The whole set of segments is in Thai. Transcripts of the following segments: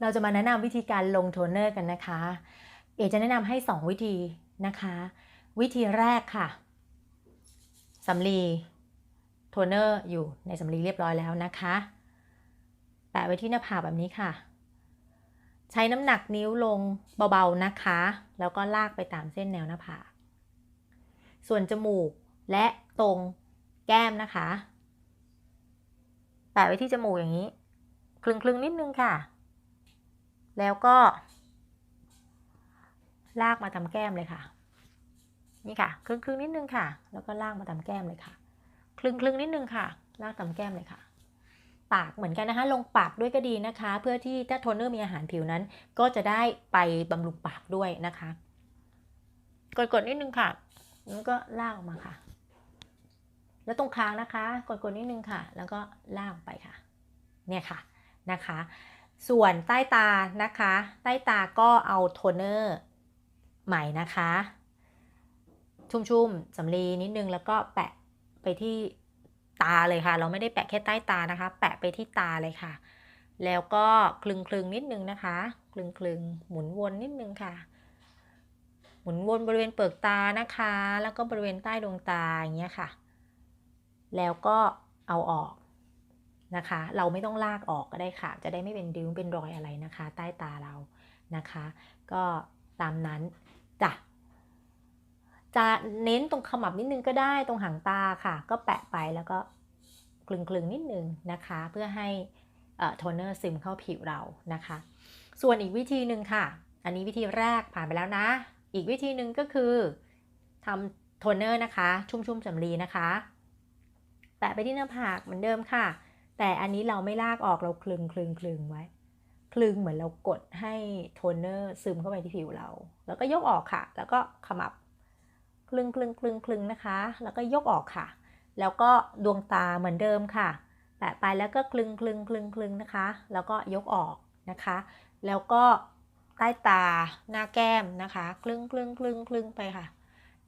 เราจะมาแนะนำวิธีการลงโทนเนอร์กันนะคะ เอจะแนะนำให้ 2 วิธีนะคะ วิธีแรกค่ะสำลีโทนเนอร์อยู่ในสำลีเรียบร้อยแล้วนะคะ แปะไว้ที่หน้าผากแบบนี้ค่ะ ใช้น้ำหนักนิ้วลงเบาๆนะคะ แล้วก็ลากไปตามเส้นแนวหน้าผาก ส่วนจมูกและตรงแก้มนะคะ แปะไว้ที่จมูกอย่างนี้ คลึงๆนิดนึงค่ะ แล้วก็ ลากมาทำแก้มเลยค่ะ นี่ค่ะคลึงๆนิดนึงค่ะ แล้วก็ลากมาทำแก้มเลยค่ะคลึงๆนิดนึงค่ะ ลากทำแก้มเลยค่ะ ปากเหมือนกันนะคะ ลงปากด้วยก็ดีนะคะ เพื่อที่ถ้าโทนเนอร์มีอาหารผิวนั้น ก็จะได้ไปบำรุงปากด้วยนะคะ กดๆนิดนึงค่ะ แล้วก็ลากออกมาค่ะ แล้วตรงคางนะคะ กดๆนิดนึงค่ะ แล้วก็ลากไปค่ะ เนี่ยค่ะนะคะ ส่วนใต้ตานะคะ ใต้ตาก็เอาโทนเนอร์ใหม่นะคะ ชุ่มๆสำลีนิดนึงแล้วก็แปะไปที่ตาเลยค่ะ เราไม่ได้แปะแค่ใต้ตานะคะ แปะไปที่ตาเลยค่ะ แล้วก็คลึงคลึงๆนิดนึงนะคะ คลึงคลึงๆหมุนวนนิดนึงค่ะ หมุนวนบริเวณเปลือกตานะคะ แล้วก็บริเวณใต้ดวงตาอย่างเงี้ยค่ะ แล้วก็เอาออก นะคะ เราไม่ต้องลากออกก็ได้ค่ะ จะได้ไม่เป็นดิ้วเป็นรอยอะไรนะคะ ใต้ตาเรานะคะ ก็ตามนั้นจ้ะจะเน้นตรงขมับนิดนึงก็ได้ตรงหางตาค่ะ ก็แปะไปแล้วก็กลึงๆนิดนึงนะคะ เพื่อให้โทนเนอร์ซึมเข้าผิวเรานะคะ ส่วนอีกวิธีหนึ่งค่ะ อันนี้วิธีแรกผ่านไปแล้วนะ อีกวิธีหนึ่งก็คือทำโทนเนอร์นะคะ ชุ่มๆสำลีนะคะ แปะไปที่หน้าผากเหมือนเดิมค่ะ แต่อันนี้เราไม่ลากออกเราคลึงคลึงคลึงไว้ คลึงเหมือนเรากดให้โทนเนอร์ซึมเข้าไปที่ผิวเรา แล้วก็ยกออกค่ะ แล้วก็ขมับคลึงคลึงคลึงคลึงนะคะ แล้วก็ยกออกค่ะ แล้วก็ดวงตาเหมือนเดิมค่ะแปะไปแล้วก็คลึงคลึงคลึงคลึงนะคะ แล้วก็ยกออกนะคะ แล้วก็ใต้ตาหน้าแก้มนะคะคลึงคลึงคลึงคลึงไปค่ะ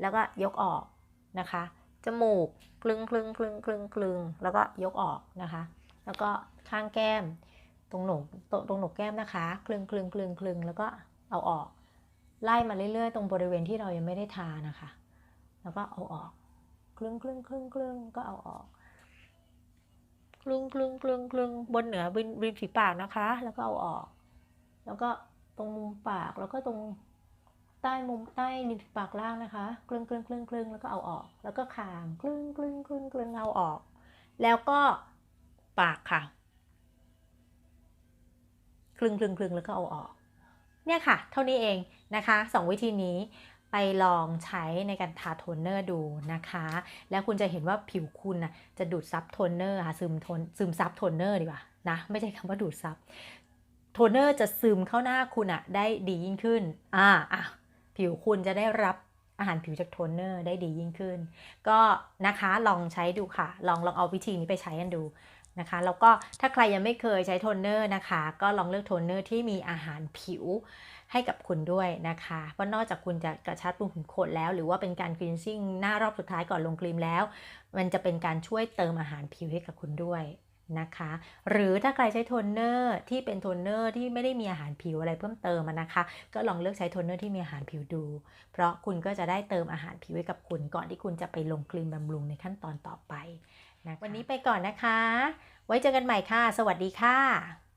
แล้วก็ยกออกนะคะ จมูกคลึงคลึงคลึงคลึงคลึงแล้วก็ยกออกนะคะ แล้วก็ข้างแก้ม ตรงหนกตรงหนกแก้มนะคะคลึงคลึงคลึงคลึงแล้วก็เอาออก ไล่มาเรื่อยๆ ตรงบริเวณที่เรายังไม่ได้ทานะคะ แล้วก็เอาออกคลึงคลึงคลึงคลึงก็เอาออกคลึงคลึงคลึงคลึงบนเหนือริมริมฝีปากนะคะ แล้วก็เอาออก แล้วก็ตรงมุมปากแล้วก็ตรงใต้มุมใต้ริมฝีปากล่างนะคะคลึงคลึงคลึงคลึงแล้วก็เอาออก แล้วก็คางคลึงคลึงคลึงคลึงเอาออก แล้วก็ ปากค่ะ คลึงคลึงคลึงแล้วก็เอาออก เนี่ยค่ะ เท่านี้เองนะคะสองวิธีนี้ไปลองใช้ในการทาโทนเนอร์ดูนะคะ แล้วคุณจะเห็นว่าผิวคุณนะจะดูดซับโทนเนอร์ค่ะซึมโทนซึมซับโทนเนอร์ดีกว่านะ ไม่ใช่คำว่าดูดซับโทนเนอร์จะซึมเข้าหน้าคุณอะได้ดียิ่งขึ้น อ่าอะผิวคุณจะได้รับอาหารผิวจากโทนเนอร์ได้ดียิ่งขึ้น ก็นะคะลองใช้ดูค่ะ ลองลองเอาวิธีนี้ไปใช้กันดู นะคะแล้วก็ถ้าใครยังไม่เคยใช้โทนเนอร์นะคะ ก็ลองเลือกโทนเนอร์ที่มีอาหารผิวให้กับคุณด้วยนะคะเพราะนอกจากคุณจะกระชับรูขุมขนแล้ว หรือว่าเป็นการคลีนซิ่งหน้ารอบสุดท้ายก่อนลงครีมแล้ว มันจะเป็นการช่วยเติมอาหารผิวให้กับคุณด้วย นะคะ หรือถ้าใครใช้โทนเนอร์ที่เป็นโทนเนอร์ที่ไม่ได้มีอาหารผิวอะไรเพิ่มเติมนะคะ ก็ลองเลือกใช้โทนเนอร์ที่มีอาหารผิวดู เพราะคุณก็จะได้เติมอาหารผิวให้กับคุณก่อนที่คุณจะไปลงครีมบำรุงในขั้นตอนต่อไปนะวันนี้ไปก่อนนะคะ ไว้เจอกันใหม่ค่ะ สวัสดีค่ะ